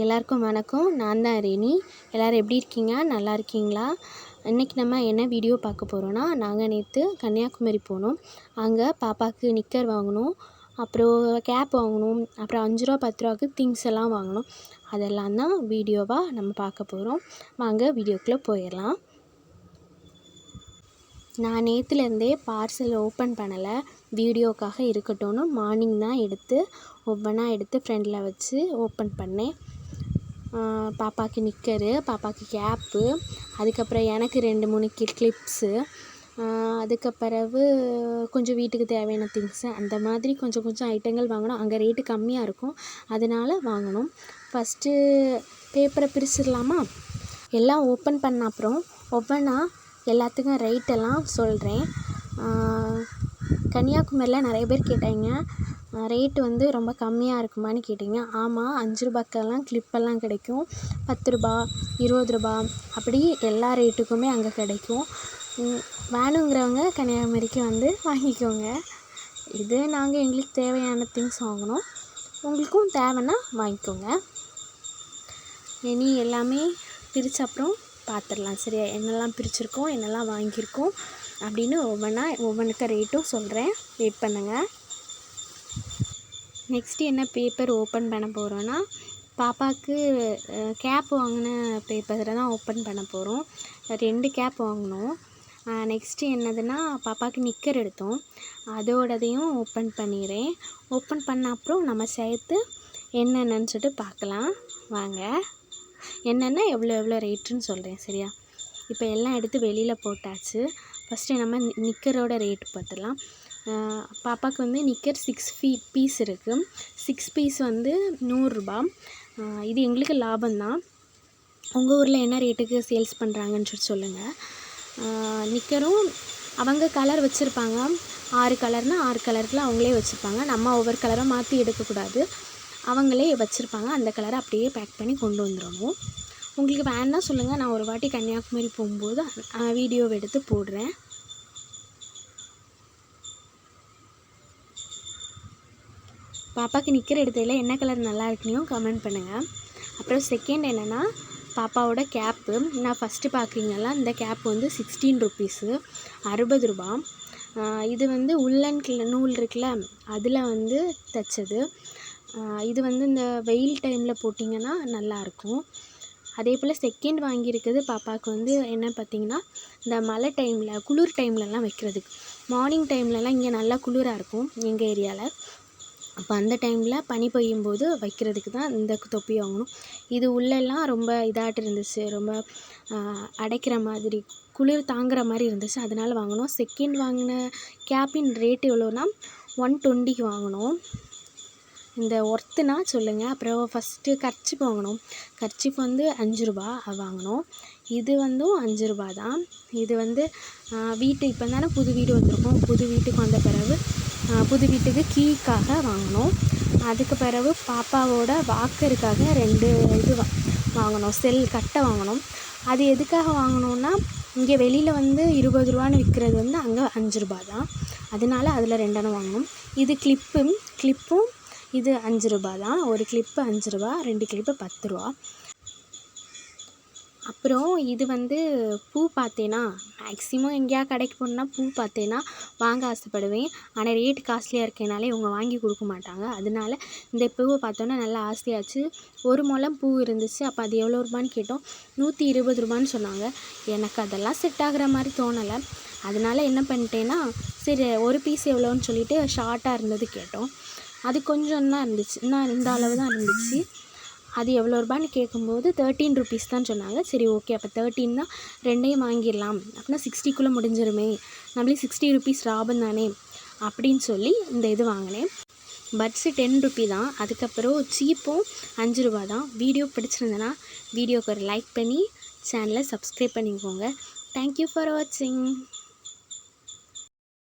எல்லாருக்கும் வணக்கம். நான் தான் ரேணி. எல்லோரும் எப்படி இருக்கீங்க? நல்லா இருக்கீங்களா? இன்றைக்கி நம்ம என்ன வீடியோ பார்க்க போகிறோன்னா நாங்கள் நேற்று கன்னியாகுமரி போனோம். அங்கே பாப்பாவுக்கு நிக்கர் வாங்கினோம் அப்புறம் கேப் வாங்கினோம் அப்புறம் அஞ்சு ரூபா பத்து ரூபாக்கு திங்ஸ் எல்லாம் வாங்கினோம் அதெல்லாம் தான் வீடியோவாக நம்ம பார்க்க போகிறோம் வாங்க வீடியோக்குள்ளே போயிடலாம். நான் நேற்றுலேருந்தே பார்சல் ஓப்பன் பண்ணலை. வீடியோக்காக இருக்கட்டும்னு மார்னிங் தான் எடுத்து ஒவ்வொன்றா எடுத்து ஃப்ரெண்டில் வச்சு ஓப்பன் பண்ணேன். பாப்பாவுக்கு நிக்கரு பாப்பாவுக்கு கேப்பு அதுக்கப்புறம் எனக்கு ரெண்டு மூணு கிளிப்ஸு அதுக்கு பிறகு கொஞ்சம் வீட்டுக்கு தேவையான திங்ஸு அந்த மாதிரி கொஞ்சம் கொஞ்சம் ஐட்டங்கள் வாங்கினோம் அங்கே ரேட்டு கம்மியாக இருக்கும். அதனால் வாங்கினோம் ஃபஸ்ட்டு பேப்பரை பிரிச்சிடலாமா? எல்லாம் ஓப்பன் பண்ண அப்புறம் ஒவ்வொன்றா எல்லாத்துக்கும் ரேட்டெல்லாம் சொல்கிறேன் கன்னியாகுமரியில் நிறைய பேர் கேட்டாங்க. ரேட்டு வந்து ரொம்ப கம்மியாக இருக்குமான்னு கேட்டிங்க ஆமாம் அஞ்சு ரூபாய்க்கெல்லாம் கிளிப்பெல்லாம் கிடைக்கும். பத்து ரூபா இருபது ரூபா அப்படி எல்லா ரேட்டுக்குமே அங்கே கிடைக்கும். வேணுங்கிறவங்க கன்னியாகுமரிக்கு வந்து வாங்கிக்கோங்க. இது நாங்கள் எங்களுக்கு தேவையான திங்ஸ் வாங்கினோம் உங்களுக்கும் தேவைன்னா வாங்கிக்கோங்க. இனி எல்லாமே பிரித்த அப்புறம் பார்த்துடலாம் சரியா என்னெல்லாம் பிரிச்சுருக்கோம் என்னெல்லாம் வாங்கியிருக்கோம் அப்படின்னு ஒவ்வொன்றா ஒவ்வொன்றுக்கு ரேட்டும் சொல்கிறேன் வெயிட் பண்ணுங்கள் நெக்ஸ்ட்டு என்ன பேப்பர் ஓப்பன் பண்ண போகிறோன்னா பாப்பாவுக்கு கேப் வாங்கின பேப்பரை தான் ஓப்பன் பண்ண போகிறோம் ரெண்டு கேப் வாங்கினோம். நெக்ஸ்ட்டு என்னதுன்னா பாப்பாவுக்கு நிக்கர் எடுத்தோம். அதோடதையும் ஓப்பன் பண்ணிடுறேன் ஓப்பன் பண்ண அப்புறம் நம்ம சேர்த்து என்னென்னு சொல்லிட்டு பார்க்கலாம். வாங்க. என்னென்ன எவ்வளோ எவ்வளோ ரேட்டுன்னு சொல்கிறேன் சரியா? இப்போ எல்லாம் எடுத்து வெளியில் போட்டாச்சு. ஃபஸ்ட்டு நம்ம நிக்கரோட ரேட் பார்த்துடலாம். பாப்பாவுக்கு வந்து நிக்கர் சிக்ஸ் ஃபீ பீஸ் இருக்குது சிக்ஸ் பீஸ் வந்து நூறுரூபா இது எங்களுக்கு லாபம்தான். உங்கள் ஊரில் என்ன ரேட்டுக்கு சேல்ஸ் பண்ணுறாங்கன்னு சொல்லி சொல்லுங்கள் நிக்கரும் அவங்க கலர் வச்சுருப்பாங்க. ஆறு கலர்னால் ஆறு கலரில் அவங்களே வச்சுருப்பாங்க. நம்ம ஒவ்வொரு கலரும் மாற்றி எடுக்கக்கூடாது. அவங்களே வச்சுருப்பாங்க. அந்த கலரை அப்படியே பேக் பண்ணி கொண்டு வந்துடணும். உங்களுக்கு வேணா சொல்லுங்கள் நான் ஒரு வாட்டி கன்னியாகுமரி போகும்போது வீடியோவை எடுத்து போடுறேன். பாப்பாவுக்கு நிற்கிற இடத்துல என்ன கலர் நல்லா இருக்குனையும் கமெண்ட் பண்ணுங்கள் அப்புறம் செகண்ட் என்னென்னா பாப்பாவோட கேப்பு நான் ஃபஸ்ட்டு பார்க்குறீங்களா இந்த கேப் வந்து சிக்ஸ்டீன் ருப்பீஸு அறுபது ரூபா. இது வந்து உள்ளன் நூல் இருக்குல்ல அதில் வந்து தைச்சது. இது வந்து இந்த வெயில் டைமில் போட்டிங்கன்னா நல்லாயிருக்கும் அதே போல் செகண்ட் வாங்கியிருக்கிறது பாப்பாவுக்கு வந்து என்ன பார்த்திங்கன்னா இந்த மழை டைமில் குளிர் டைம்லலாம் வைக்கிறதுக்கு. மார்னிங் டைம்லலாம் இங்கே நல்லா குளிராக இருக்கும் எங்கள் ஏரியாவில் அப்போ அந்த டைமில் பனி பெய்யும் போது வைக்கிறதுக்கு தான் இந்த தொப்பி வாங்கணும். இது உள்ளெல்லாம் ரொம்ப இதாகிட்டு இருந்துச்சு ரொம்ப அடைக்கிற மாதிரி குளிர் தாங்குகிற மாதிரி இருந்துச்சு. அதனால் வாங்கினோம். செகண்ட் வாங்கின கேப்பின் ரேட் எவ்வளோனா ஒன் டுவெண்ட்டிக்கு வாங்கினோம். இந்த ஒர்த்துனா சொல்லுங்கள் அப்புறம் ஃபஸ்ட்டு கர்ச்சிப் வாங்கினோம் கர்ச்சிப் வந்து அஞ்சு ரூபா வாங்கினோம் இது வந்து அஞ்சு ரூபா தான். இது வந்து வீட்டு இப்போ தானே புது வீடு வந்திருக்கோம். புது வீட்டுக்கு வந்த பிறகு புது வீட்டுக்கு கீக்காக வாங்கினோம் அதுக்கு பிறகு பாப்பாவோட வாக்கருக்காக ரெண்டு இது வாங்கினோம் செல் கட்டை வாங்கினோம் அது எதுக்காக வாங்கினோன்னா இங்கே வெளியில் வந்து இருபது ரூபான்னு விற்கிறது வந்து அங்கே அஞ்சு ரூபா தான். அதனால அதில் ரெண்டெண்ணம் வாங்கணும். இது கிளிப்பு கிளிப்பும் இது அஞ்சு ரூபா தான் ஒரு கிளிப்பு அஞ்சு ரூபா ரெண்டு கிளிப்பு பத்து ரூபா. அப்புறம் இது வந்து பூ பார்த்தேன்னா மேக்ஸிமம் எங்கேயா கடைக்கு போனோன்னா பூ பார்த்தேன்னா வாங்க ஆசைப்படுவேன். ஆனால் ரேட் காஸ்ட்லியாக இருக்கனாலே இவங்க வாங்கி கொடுக்க மாட்டாங்க. அதனால இந்த பூவை பார்த்தோன்னா நல்லா ஆசையாச்சு. ஒரு முழம் பூ இருந்துச்சு. அப்போ அது எவ்வளோ ரூபான்னு கேட்டோம். நூற்றி இருபது ரூபான்னு சொன்னாங்க. எனக்கு அதெல்லாம் செட் ஆகிற மாதிரி தோணலை. அதனால என்ன பண்ணிட்டேன்னா சரி ஒரு பீஸ் எவ்வளோன்னு சொல்லிவிட்டு ஷார்ட்டாக இருந்தது கேட்டோம். அது கொஞ்சம் தான் இருந்துச்சு. இன்னும் இந்த அளவு தான் இருந்துச்சு. அது எவ்வளோ ரூபான்னு கேட்கும்போது தேர்ட்டீன் ருபீஸ் தான் சொன்னாங்க. சரி ஓகே அப்போ தேர்ட்டீன் தான் ரெண்டையும் வாங்கிடலாம். அப்படின்னா சிக்ஸ்டிக்குள்ளே முடிஞ்சிருமே. நம்மளே சிக்ஸ்டி ருபீஸ் லாபம் தானே? அப்படின்னு சொல்லி இந்த இது வாங்கினேன். பட்ஸு டென் ருபி தான். அதுக்கப்புறம் சீப்பும் அஞ்சு ரூபா தான். வீடியோ பிடிச்சிருந்தேன்னா வீடியோக்கு ஒரு லைக் பண்ணி சேனலை சப்ஸ்கிரைப் பண்ணிக்கோங்க. தேங்க்யூ ஃபார் வாட்சிங்